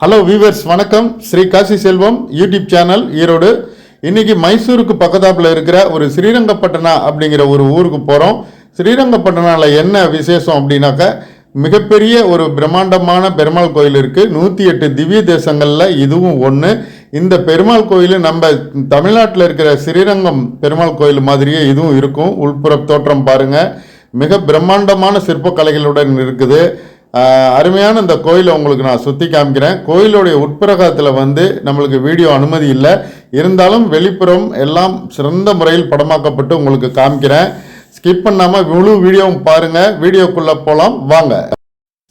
Hello viewers வணக்கம். Sri Kasi Selvam YouTube channel Erode. இன்னைக்கு மைசூருக்கு பக்கத்தாப்பில் இருக்கிற ஒரு ஸ்ரீரங்கப்பட்டனா அப்படிங்கிற ஒரு ஊருக்கு போகிறோம் ஸ்ரீரங்கப்பட்டனாவில் என்ன விசேஷம் அப்படின்னாக்க மிகப்பெரிய ஒரு பிரம்மாண்டமான பெருமாள் கோயில் இருக்குது நூற்றி எட்டு திவ்ய தேசங்களில் இதுவும் ஒன்று இந்த பெருமாள் கோயில் நம்ம தமிழ்நாட்டில் இருக்கிற ஸ்ரீரங்கம் பெருமாள் கோயில் மாதிரியே இதுவும் இருக்கும். உள்புற தோற்றம் பாருங்கள் மிக பிரம்மாண்டமான சிற்பக்கலைகளுடன் இருக்குது. அருமையான இந்த கோயிலை உங்களுக்கு நான் சுற்றி காமிக்கிறேன். கோயிலுடைய உட்பிரகாரத்தில் வந்து நம்மளுக்கு வீடியோ அனுமதி இல்லை. இருந்தாலும் வெளிப்புறம் எல்லாம் சிறந்த முறையில் படமாக்கப்பட்டு உங்களுக்கு காமிக்கிறேன். ஸ்கிப் பண்ணாமல் முழு வீடியோவும் பாருங்கள் வீடியோக்குள்ளே போகலாம் வாங்க.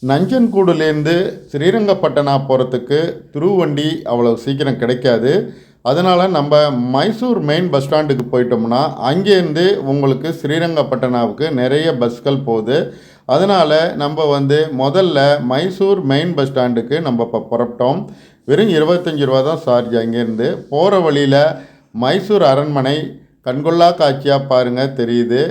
நஞ்சன்கூடுலேருந்து ஸ்ரீரங்கப்பட்டனா போகிறதுக்கு திருவண்டி அவ்வளோ சீக்கிரம் கிடைக்காது. அதனால் நம்ம மைசூர் மெயின் பஸ் ஸ்டாண்டுக்கு போயிட்டோம்னா அங்கேருந்து உங்களுக்கு ஸ்ரீரங்கப்பட்டனாவுக்கு நிறைய பஸ்கள் போகுது. அதனால் நம்ம வந்து முதல்ல மைசூர் மெயின் பஸ் ஸ்டாண்டுக்கு நம்ம இப்போ புறப்பட்டோம். வெறும் இருபத்தஞ்சி ரூபா தான் சார்ஜ் அங்கேருந்து. போகிற வழியில் மைசூர் அரண்மனை கண்கொள்ளா காட்சியாக பாருங்கள் தெரியுது.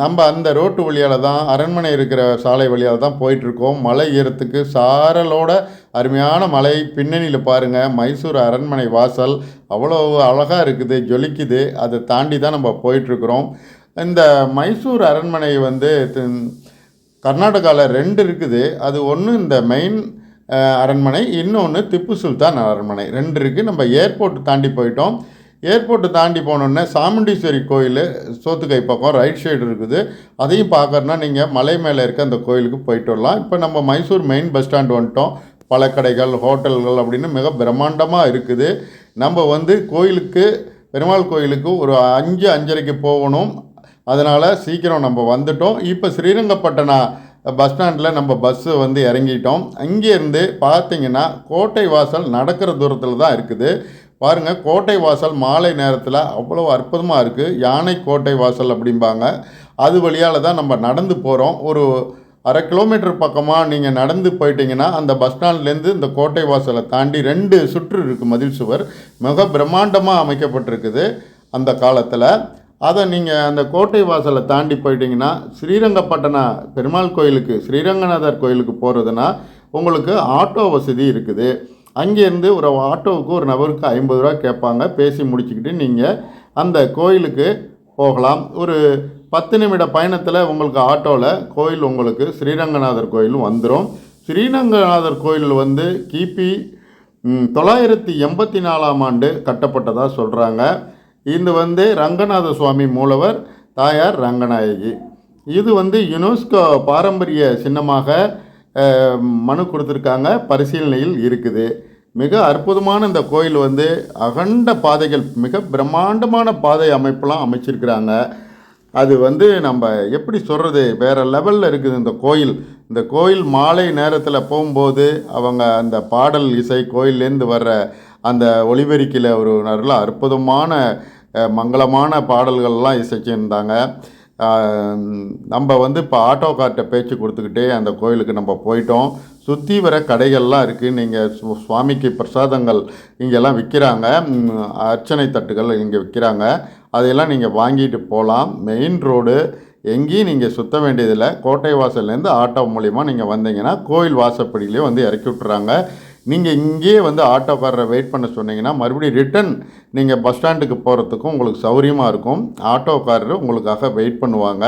நம்ம அந்த ரோட்டு வழியால் தான் அரண்மனை இருக்கிற சாலை வழியால் தான் போயிட்டுருக்கோம். மலை ஏறத்துக்கு சாரலோட அருமையான மலை பின்னணியில் பாருங்கள் மைசூர் அரண்மனை வாசல். அவ்வளோ அழகாக இருக்குது ஜொலிக்குது. அதை தாண்டி தான் நம்ம போயிட்டுருக்குறோம். இந்த மைசூர் அரண்மனை வந்து கர்நாடகாவில் ரெண்டு இருக்குது. அது ஒன்று இந்த மெயின் அரண்மனை இன்னொன்று திப்பு சுல்தான் அரண்மனை. ரெண்டு இருக்குது நம்ம ஏர்போர்ட் தாண்டி போயிட்டோம். ஏர்போர்ட்டு தாண்டி போனோடனே சாமுண்டீஸ்வரி கோயில் சோத்துக்கை பக்கம் ரைட் சைடு இருக்குது. அதையும் பார்க்கறனா நீங்கள் மலை மேலே இருக்க அந்த கோயிலுக்கு போயிட்டு வரலாம். இப்போ நம்ம மைசூர் மெயின் பஸ் ஸ்டாண்ட் வந்துட்டோம். பழக்கடைகள் ஹோட்டல்கள் அப்படின்னு மிக பிரம்மாண்டமாக இருக்குது. நம்ம வந்து கோயிலுக்கு பெருமாள் கோயிலுக்கு ஒரு அஞ்சு அஞ்சரைக்கு போகணும். அதனால் சீக்கிரம் நம்ம வந்துட்டோம். இப்போ ஸ்ரீரங்கப்பட்டணா பஸ் ஸ்டாண்டில் நம்ம பஸ்ஸு வந்து இறங்கிட்டோம். அங்கேருந்து பார்த்தீங்கன்னா கோட்டை வாசல் நடக்கிற தூரத்தில் தான் இருக்குது. பாருங்கள் கோட்டை வாசல் மாலை நேரத்தில் அவ்வளோ அற்புதமாக இருக்குது யானை கோட்டை வாசல் அப்படிம்பாங்க. அது வழியால் தான் நம்ம நடந்து போகிறோம் ஒரு அரை கிலோமீட்டர் பக்கமாக நீங்கள் நடந்து போயிட்டீங்கன்னா அந்த பஸ் ஸ்டாண்ட்லேருந்து இந்த கோட்டை வாசலை தாண்டி ரெண்டு சுற்று இருக்குது மதில் சுவர். மிக பிரம்மாண்டமாக அமைக்கப்பட்டிருக்குது அந்த காலத்தில். அதை நீங்கள் அந்த கோட்டை வாசலை தாண்டி போயிட்டீங்கன்னா ஸ்ரீரங்கப்பட்டணா பெருமாள் கோயிலுக்கு ஸ்ரீரங்கநாதர் கோயிலுக்கு போகிறதுனா உங்களுக்கு ஆட்டோ வசதி இருக்குது. அங்கேருந்து ஒரு ஆட்டோவுக்கு ஒரு நபருக்கு ஐம்பது ரூபா கேட்பாங்க. பேசி முடிச்சுக்கிட்டு நீங்கள் அந்த கோயிலுக்கு போகலாம். ஒரு பத்து நிமிட பயணத்தில் உங்களுக்கு ஆட்டோவில் கோயில் உங்களுக்கு ஸ்ரீரங்கநாதர் கோயில் வந்துடும் ஸ்ரீரங்கநாதர் கோயில் வந்து கிபி தொள்ளாயிரத்தி எண்பத்தி நாலாம் ஆண்டு கட்டப்பட்டதாக சொல்கிறாங்க இது வந்து ரங்கநாத சுவாமி மூலவர் தாயார் ரங்கநாயகி. இது வந்து யுனெஸ்கோ பாரம்பரிய சின்னமாக மனு கொடுத்துருக்காங்க. பரிசீலனையில் இருக்குது. மிக அற்புதமான இந்த கோயில் வந்து அகண்ட பாதைகள் மிக பிரம்மாண்டமான பாதை அமைப்பெல்லாம் அமைச்சிருக்கிறாங்க. அது வந்து நம்ம எப்படி சொல்கிறது வேறு லெவலில் இருக்குது இந்த கோயில். இந்த கோயில் மாலை நேரத்தில் போகும்போது அவங்க அந்த பாடல் இசை கோயிலேருந்து வர்ற அந்த ஒளிபெருக்கில் ஒரு நல்ல அற்புதமான மங்களமான பாடல்கள்லாம் இசைச்சிருந்தாங்க. நம்ம வந்து இப்போ ஆட்டோக்கார்ட்ட பேச்சு கொடுத்துக்கிட்டே அந்த கோயிலுக்கு நம்ம போயிட்டோம். சுற்றி வர கடைகள்லாம் இருக்குது நீங்கள் சுவாமிக்கு பிரசாதங்கள் இங்கெல்லாம் விற்கிறாங்க அர்ச்சனை தட்டுகள் இங்கே விற்கிறாங்க அதையெல்லாம் நீங்கள் வாங்கிட்டு போகலாம் மெயின் ரோடு. எங்கேயும் நீங்கள் சுற்ற வேண்டியதில்லை. கோட்டை வாசல்லேருந்து ஆட்டோ மூலிமா நீங்கள் வந்தீங்கன்னா கோயில் வாசப்படியிலே வந்து இறக்கி விட்டுறாங்க. நீங்கள் இங்கேயே வந்து ஆட்டோக்காரரை வெயிட் பண்ண சொன்னீங்கன்னா மறுபடியும் ரிட்டன் நீங்கள் பஸ் ஸ்டாண்டுக்கு போகிறதுக்கும் உங்களுக்கு சௌகரியமாக இருக்கும். ஆட்டோக்காரர் உங்களுக்காக வெயிட் பண்ணுவாங்க.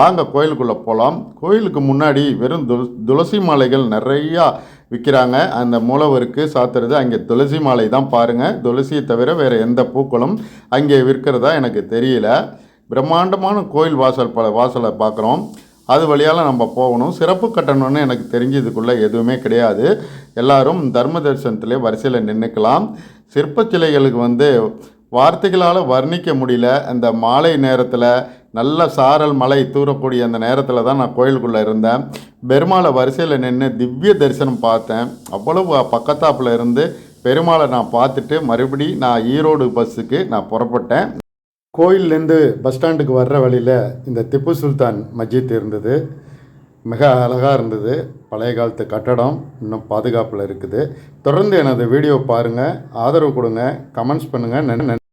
வாங்க கோயிலுக்குள்ளே போகலாம் கோயிலுக்கு முன்னாடி வெறும் துள துளசி மாலைகள் நிறையா விற்கிறாங்க அந்த மூலவருக்கு சாத்துறது அங்கே துளசி மாலை தான் பாருங்கள் துளசியை தவிர வேறு எந்த பூக்களும் அங்கே விற்கிறதா எனக்கு தெரியல. பிரம்மாண்டமான கோயில் வாசல் பல வாசலை பார்க்குறோம். அது வழியால் நம்ம போகணும். சிறப்பு கட்டணம்னு எனக்கு தெரிஞ்சதுக்குள்ளே எதுவுமே கிடையாது. எல்லாரும் தர்ம தரிசனத்திலே வரிசையில் நின்றுக்கலாம் சிற்ப சிலைகளுக்கு வந்து வார்த்தைகளால் வர்ணிக்க முடியல. அந்த மாலை நேரத்தில் நல்ல சாரல் மலை தூரக்கூடிய அந்த நேரத்தில் தான் நான் கோயிலுக்குள்ளே இருந்தேன். பெருமாளை வரிசையில் நின்று திவ்ய தரிசனம் பார்த்தேன். அவ்வளவு பக்கத்தாப்பில் இருந்து பெருமாளை நான் பார்த்துட்டு மறுபடி நான் ஈரோடு பஸ்ஸுக்கு நான் புறப்பட்டேன். கோயில்லேருந்து பஸ் ஸ்டாண்டுக்கு வர்ற வழியில் இந்த திப்பு சுல்தான் மஜித் இருந்தது. மிக அழகாக இருந்தது. பழைய காலத்து கட்டடம் இன்னும் பாதுகாப்பில் இருக்குது. தொடர்ந்து எனது வீடியோ பாருங்கள் ஆதரவு கொடுங்க. கமெண்ட்ஸ் பண்ணுங்கள் நன்றி.